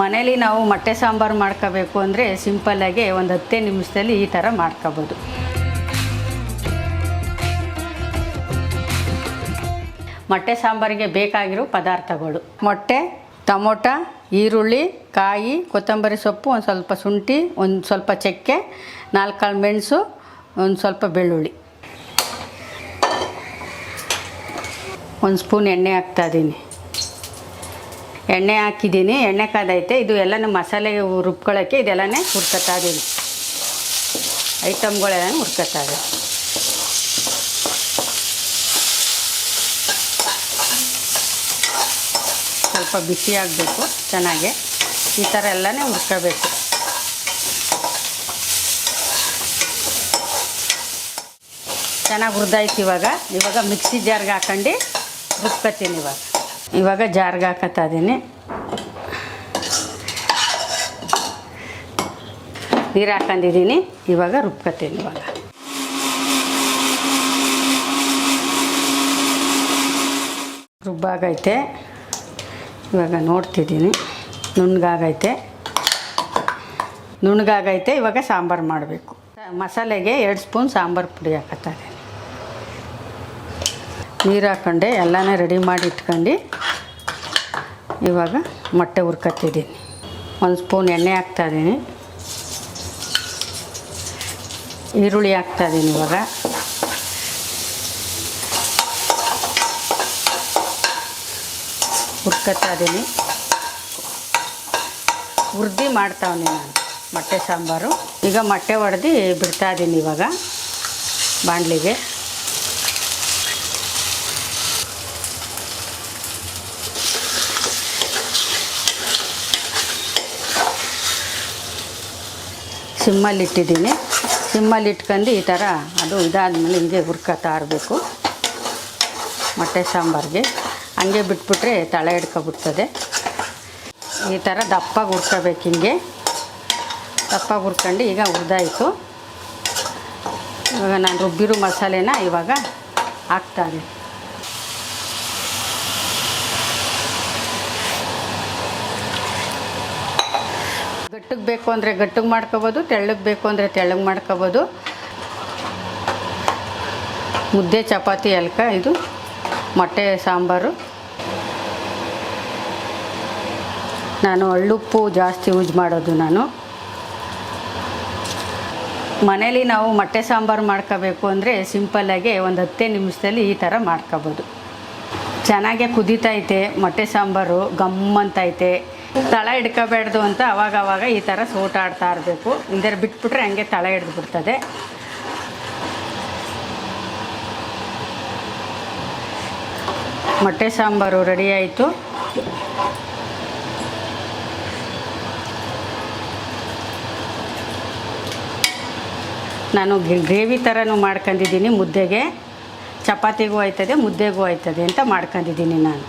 ಮನೇಲಿ ನಾವು ಮೊಟ್ಟೆ ಸಾಂಬಾರು ಮಾಡ್ಕೋಬೇಕು ಅಂದರೆ ಸಿಂಪಲ್ಲಾಗಿ ಒಂದು ಹತ್ತೇ ನಿಮಿಷದಲ್ಲಿ ಈ ಥರ ಮಾಡ್ಕೋಬೋದು. ಮೊಟ್ಟೆ ಸಾಂಬಾರಿಗೆ ಬೇಕಾಗಿರೋ ಪದಾರ್ಥಗಳು. ಮೊಟ್ಟೆ, ಟೊಮೊಟ, ಈರುಳ್ಳಿ, ಕಾಯಿ, ಕೊತ್ತಂಬರಿ ಸೊಪ್ಪು, ಒಂದು ಸ್ವಲ್ಪ ಶುಂಠಿ, ಒಂದು ಸ್ವಲ್ಪ ಚಕ್ಕೆ ನಾಲ್ಕಾಳು ಮೆಣಸು, ಒಂದು ಸ್ವಲ್ಪ ಬೆಳ್ಳುಳ್ಳಿ. ಒಂದು ಸ್ಪೂನ್ ಎಣ್ಣೆ ಹಾಕ್ತಾ ಇದ್ದೀನಿ. ಎಣ್ಣೆ ಹಾಕಿದ್ದೀನಿ, ಎಣ್ಣೆ ಕಾದೈತೆ. ಇದು ಎಲ್ಲನೂ ಮಸಾಲೆ ರುಬ್ಕೊಳ್ಳೋಕ್ಕೆ ಇದೆಲ್ಲನೇ ಹುರ್ಕೊತಾ ಇದ್ದೀನಿ ಐಟಮ್ಗಳೆಲ್ಲ ಹುರ್ಕೊತಾ ಇದ್ದೀನಿ ಸ್ವಲ್ಪ ಬಿಸಿ ಆಗಬೇಕು, ಚೆನ್ನಾಗಿ. ಈ ಥರ ಎಲ್ಲನೇ ಹುರ್ಕೋಬೇಕು. ಚೆನ್ನಾಗಿ ಹುರಿದಾಯ್ತು ಇವಾಗ. ಇವಾಗ ಮಿಕ್ಸಿ ಜಾರ್ಗೆ ಹಾಕೊಂಡು ರುಬ್ಕೊತೀನಿ ಇವಾಗ. ಇವಾಗ ಜಾರ್ಗೆ ಹಾಕತ್ತಾ ಇದ್ದೀನಿ ನೀರು ಹಾಕೊಂಡಿದ್ದೀನಿ ಇವಾಗ ರುಬ್ಕತ್ತೀನಿ ಇವಾಗ. ರುಬ್ಬಾಗೈತೆ. ಇವಾಗ ನೋಡ್ತಿದ್ದೀನಿ ನುಣ್ಣಗಾಗೈತೆ ನುಣ್ಣಗಾಗೈತೆ ಇವಾಗ ಸಾಂಬಾರು ಮಾಡಬೇಕು. ಮಸಾಲೆಗೆ ಎರಡು ಸ್ಪೂನ್ ಸಾಂಬಾರು ಪುಡಿ ಹಾಕತ್ತಾರೆ ನೀರು ಹಾಕೊಂಡೆ, ಎಲ್ಲನೇ ರೆಡಿ ಮಾಡಿ ಇಟ್ಕೊಂಡು, ಇವಾಗ ಮೊಟ್ಟೆ ಹುರ್ಕತ್ತಿದ್ದೀನಿ. ಒಂದು ಸ್ಪೂನ್ ಎಣ್ಣೆ ಹಾಕ್ತಾಯಿದ್ದೀನಿ ಈರುಳ್ಳಿ ಹಾಕ್ತಾಯಿದ್ದೀನಿ ಇವಾಗ. ಹುರ್ಕೊತಾ ಇದ್ದೀನಿ. ಹುರ್ದು ಮಾಡ್ತಾವನಿ ನಾನು ಮೊಟ್ಟೆ ಸಾಂಬಾರು. ಈಗ ಮೊಟ್ಟೆ ಹೊಡೆದು ಬಿಡ್ತಾ ಇದ್ದೀನಿ ಇವಾಗ, ಬಾಣಲಿಗೆ. ಸಿಮ್ಮಲ್ಲಿ ಇಟ್ಟಿದ್ದೀನಿ ಸಿಮ್ಮಲ್ಲಿ ಇಟ್ಕೊಂಡು ಈ ಥರ ಅದು ಇದಾದಮೇಲೆ ಹಿಂಗೆ ಹುರ್ಕೊತಾ ಇರಬೇಕು. ಮೊಟ್ಟೆ ಸಾಂಬಾರಿಗೆ. ಹಂಗೆ ಬಿಟ್ಬಿಟ್ರೆ ತಳೆ ಹಿಡ್ಕೊಬಿಡ್ತದೆ. ಈ ಥರ ದಪ್ಪಾಗಿ ಹುರ್ಕೋಬೇಕು ಹಿಂಗೆ. ದಪ್ಪಾಗಿ ಹುರ್ಕೊಂಡು ಈಗ ಹುರಿದಾಯಿತು. ಇವಾಗ ನಾನು ರುಬ್ಬಿರೋ ಮಸಾಲೆನ ಇವಾಗ ಹಾಕ್ತಾನೆ. ಗಟ್ಟಿಗೆ ಬೇಕು ಅಂದರೆ ಗಟ್ಟಿಗೆ ಮಾಡ್ಕೋಬೋದು, ತೆಳ್ಳಗೆ ಬೇಕು ಅಂದರೆ ತೆಳ್ಳಗೆ ಮಾಡ್ಕೋಬೋದು. ಮುದ್ದೆ, ಚಪಾತಿ ಎಲ್ಕ ಇದು ಮೊಟ್ಟೆ, ಸಾಂಬಾರು. ನಾನು ಹಳ್ಳುಪ್ಪು ಜಾಸ್ತಿ ಯೂಸ್ ಮಾಡೋದು ನಾನು. ಮನೇಲಿ ನಾವು ಮೊಟ್ಟೆ, ಸಾಂಬಾರು ಮಾಡ್ಕೋಬೇಕು ಅಂದರೆ ಸಿಂಪಲ್ಲಾಗಿ ಒಂದು ಹತ್ತೇ ನಿಮಿಷದಲ್ಲಿ ಈ ಥರ ಮಾಡ್ಕೋಬೋದು. ಚೆನ್ನಾಗೆ ಕುದೀತೈತೆ ಮೊಟ್ಟೆ, ಸಾಂಬಾರು ಗಮ್ಮಂತೈತೆ ತಳ ಹಿಡ್ಕೋಬೇಡ್ದು ಅಂತ ಅವಾಗ ಅವಾಗ ಈ ಥರ ಸೂಟ್ ಆಡ್ತಾ ಇರಬೇಕು. ಹಿಂದೆ ಬಿಟ್ಬಿಟ್ರೆ ಹಂಗೆ ತಳ ಹಿಡ್ದು ಬಿಡ್ತದೆ ಮೊಟ್ಟೆ ಸಾಂಬಾರು ರೆಡಿ ಆಯಿತು. ನಾನು ಗ್ರೇವಿ ಥರನೂ ಮಾಡ್ಕೊಂಡಿದ್ದೀನಿ ಮುದ್ದೆಗೆ. ಚಪಾತಿಗೂ ಆಯ್ತದೆ, ಮುದ್ದೆಗೂ ಆಯ್ತದೆ ಅಂತ ಮಾಡ್ಕೊಂಡಿದ್ದೀನಿ ನಾನು.